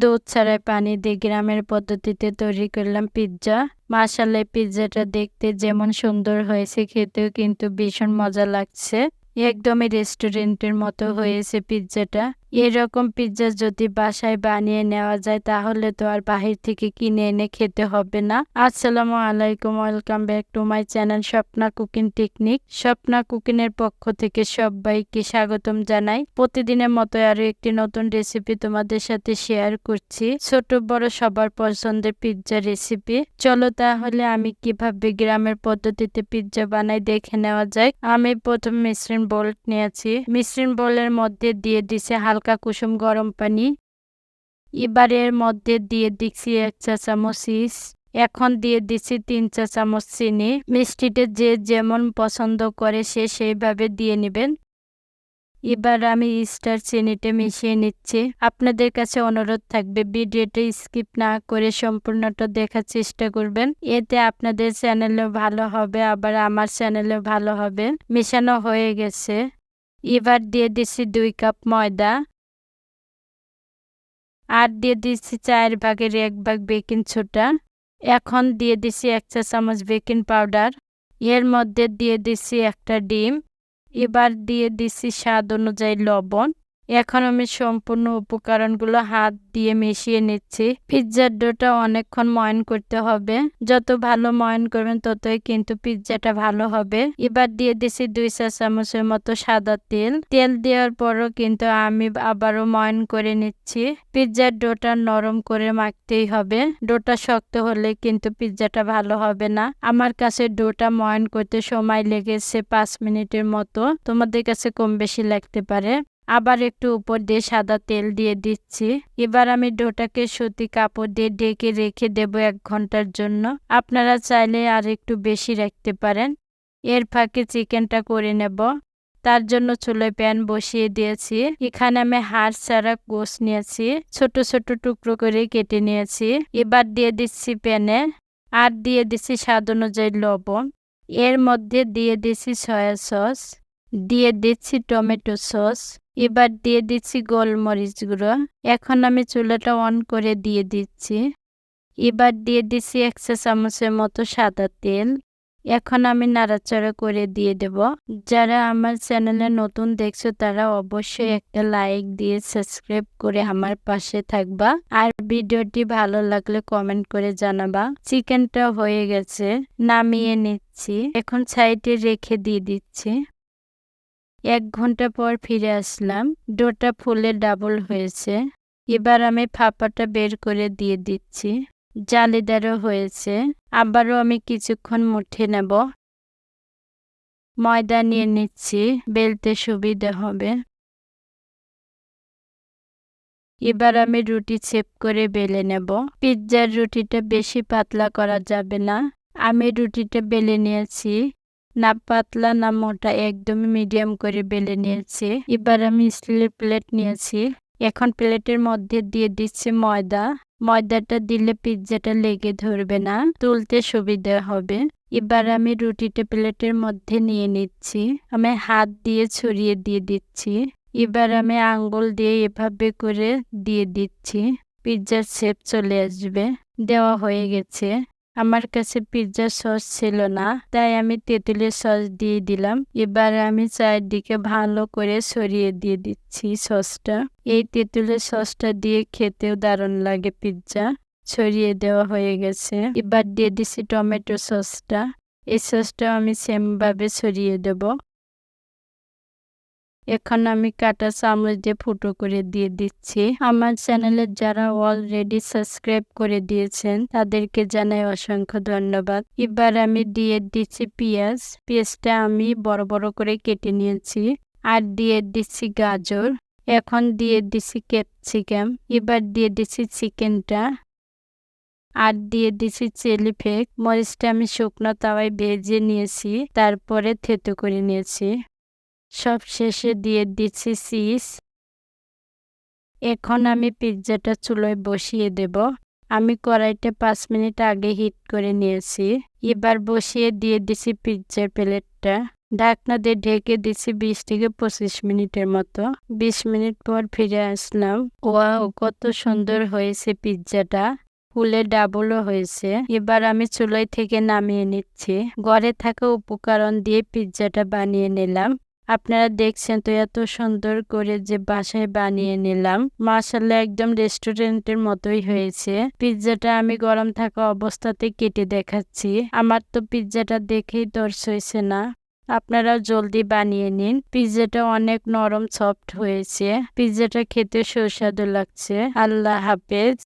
দুধ ছাড়াই পানি দিয়ে গ্রামের পদ্ধতিতে তৈরি করলাম পিৎজা। মাসালে পিৎজাটা দেখতে যেমন সুন্দর হয়েছে, খেতেও কিন্তু ভীষণ মজা লাগছে। একদমই রেস্টুরেন্টের মতো হয়েছে পিৎজাটা। এরকম পিৎজা যদি বাসায় বানিয়ে নেওয়া যায়, তাহলে তো আর বাহির থেকে কিনে এনে খেতে হবে না। আসসালামু আলাইকুম, welcome back to my channel Swapna cooking technique. Swapna এর পক্ষ থেকে সবাইকে স্বাগতম জানাই। প্রতিদিনের মতো আরও একটি নতুন রেসিপি তোমাদের সাথে শেয়ার করছি। ছোট, বড়, সবার পছন্দের পিৎজা রেসিপি চলো তাহলে আমি কীভাবে গ্রামের পদ্ধতিতে পিৎজা বানাই দেখে নেওয়া যায় আমি প্রথম মিশ্রণ বোল নিয়েছি। মিশ্রণ বোলের মধ্যে দিয়ে দিছে হালকা কুসুম গরম পানি। এবারের মধ্যে দিয়ে দিচ্ছি এক চা চামচ ইস। এখন দিয়ে দিচ্ছি তিন চা চামচ চিনি। মিষ্টিটা যে যেমন পছন্দ করে সে সেইভাবে দিয়ে নেবেন। এবার আমি স্টার চিনিটা মিশিয়ে নিচ্ছি। আপনাদের কাছে অনুরোধ থাকবে, ভিডিওটা স্কিপ না করে সম্পূর্ণটা দেখার চেষ্টা করবেন। এতে আপনাদের চ্যানেলেও ভালো হবে, আবার আমার চ্যানেলেও ভালো হবে। মেশানো হয়ে গেছে। এবার দিয়ে দিচ্ছি দুই কাপ ময়দা আর দিয়ে দিচ্ছি চার ভাগের এক ভাগ বেকিং ছোটা এখন দিয়ে দিছি এক চা চামচ বেকিং পাউডার এর মধ্যে দিয়ে দিছি একটা ডিম এবার দিয়ে দিছি স্বাদ অনুযায়ী লবণ এখন আমি সম্পূর্ণ উপকরণগুলো হাত দিয়ে মিশিয়ে নিচ্ছি। পিৎজার ডোটা অনেকক্ষণ ময়ন করতে হবে। যত ভালো ময়ন করবেন, ততই কিন্তু পিৎজাটা ভালো হবে। এবার দিয়ে দিছি দুই চা চামচের মতো সাদা তেল। তেল দেওয়ার পরও কিন্তু আমি আবারও ময়ন করে নিচ্ছি। পিৎজার ডোটা নরম করে মাখতেই হবে। ডোটা শক্ত হলে কিন্তু পিৎজাটা ভালো হবে না। আমার কাছে ডোটা ময়ন করতে সময় লেগেছে পাঁচ মিনিটের মতো। তোমাদের কাছে কম বেশি লাগতে পারে। আবার একটু উপর দিয়ে সাদা তেল দিয়ে দিচ্ছি। এবার আমি ডোটাকে সুতি কাপড় দিয়ে ঢেকে রেখে দেব এক ঘণ্টার জন্য। আপনারা চাইলে আর একটু বেশি রাখতে পারেন। এর ফাঁকে চিকেনটা করে নেব। তার জন্য চুলোয় প্যান বসিয়ে দিয়েছি। এখানে আমি হাড় ছাড়া গোস নিয়েছি। ছোট ছোট টুকরো করে কেটে নিয়েছি। এবার দিয়ে দিচ্ছি প্যানে আর দিয়ে দিচ্ছি স্বাদ অনুযায়ী লবণ। এর মধ্যে দিয়ে দিচ্ছি সয়া সস, দিয়ে দিচ্ছি টমেটো সস এবার দিয়ে দিচ্ছি গোলমরিচ গুঁড়ো। এখন আমি চুলাটা অন করে দিয়ে দিচ্ছি। এবার দিয়ে দিচ্ছি একশো চামচের মতো সাদা তেল। এখন আমি নাড়াচাড়া করে দিয়ে দেব। যারা আমার চ্যানেলে নতুন দেখছ, তারা অবশ্যই একটা লাইক দিয়ে সাবস্ক্রাইব করে আমার পাশে থাকবা। আর ভিডিওটি ভালো লাগলে কমেন্ট করে জানাবা। চিকেনটা হয়ে গেছে, নামিয়ে নিচ্ছি। এখন সাইডে রেখে দিয়ে দিচ্ছি। এক ঘণ্টা পর ফিরে আসলাম। ডোটা ফুলে ডাবল হয়েছে। এবার আমি ফাঁপাটা বের করে দিয়ে দিচ্ছি। জালিদারও হয়েছে। আবারও আমি কিছুক্ষণ মুঠে নেব। ময়দা নিয়ে নিচ্ছি। বেলতে সুবিধা হবে। এবার আমি রুটি ছেপ করে বেলে নেব। পিৎজার রুটিটা বেশি পাতলা করা যাবে না। আমি রুটিটা বেলে নিয়েছি। না পাতলা, না মোটা, একদমই মিডিয়াম করে বেলে নিয়েছি। এবার আমি স্টিলের প্লেট নিয়েছি। এখন প্লেটের মধ্যে দিয়ে দিচ্ছি ময়দা। ময়দাটা দিলে পিৎজাটা লেগে ধরবে না, তুলতে সুবিধা হবে। এবার আমি রুটিটা প্লেটের মধ্যে নিয়ে নিচ্ছি। আমি হাত দিয়ে ছড়িয়ে দিয়ে দিচ্ছি। এবার আমি আঙ্গুল দিয়ে এভাবে করে দিয়ে দিচ্ছি। পিৎজার শেপ চলে আসবে। দেওয়া হয়ে গেছে। আমার কাছে পিৎজা সস ছিল না, তাই আমি তেঁতুলের সস দিয়ে দিলাম। এবার আমি চারদিকে ভালো করে সরিয়ে দিয়ে দিচ্ছি সসটা এই তেঁতুলের সসটা দিয়ে খেতেও দারুণ লাগে পিৎজা ছড়িয়ে দেওয়া হয়ে গেছে। এবার দিয়ে দিচ্ছি টমেটো সসটা এই সসটাও আমি সেমভাবে ছড়িয়ে দেবো। এখন আমি কাটা চামচ দিয়ে ফুটো করে দিয়ে দিচ্ছি। আমার চ্যানেলে যারা অলরেডি সাবস্ক্রাইব করে দিয়েছেন, তাদেরকে জানাই অসংখ্য ধন্যবাদ। এবার আমি দিয়ে দিচ্ছি পেঁয়াজ। পেঁয়াজটা আমি বড় বড় করে কেটে নিয়েছি আর দিয়ে দিচ্ছি গাজর। এখন দিয়ে দিচ্ছি ক্যাপসিকাম এবার দিয়ে দিচ্ছি চিকেনটা। আর দিয়ে দিচ্ছি চিলি ফ্লেক মরিচটা আমি শুকনো তাওয়ায় ভেজে নিয়েছি, তারপরে থেতো করে নিয়েছি। সব শেষে দিয়ে দিচ্ছি চিজ। এখন আমি পিৎজাটা চুলোয় বসিয়ে দেব। আমি কড়াইটা পাঁচ মিনিট আগে হিট করে নিয়েছি। এবার বসিয়ে দিয়ে দিছি পিৎজার প্লেটটা। ঢাকনা দিয়ে ঢেকে দিছি বিশ থেকে পঁচিশ মিনিটের মতো। বিশ মিনিট পর ফিরে আসলাম। ওয়াও, কত সুন্দর হয়েছে পিৎজাটা। ফুলে ডাবলও হয়েছে। এবার আমি চুলাই থেকে নামিয়ে নিচ্ছি। ঘরে থাকা উপকরণ দিয়ে পিৎজাটা বানিয়ে নিলাম। আপনারা দেখছেন তো এত সুন্দর করে যে বাসায় বানিয়ে নিলাম। মাসাল্লাহ একদম রেস্টুরেন্টের মতোই হয়েছে। পিৎজাটা আমি গরম থাকা অবস্থাতে কেটে দেখাচ্ছি। আমার তো পিৎজাটা দেখেই দর্শ হয়েছে না। আপনারা জলদি বানিয়ে নিন। পিৎজাটা অনেক নরম, সফট হয়েছে। পিৎজাটা খেতে সুস্বাদু লাগছে। আল্লাহ হাফেজ।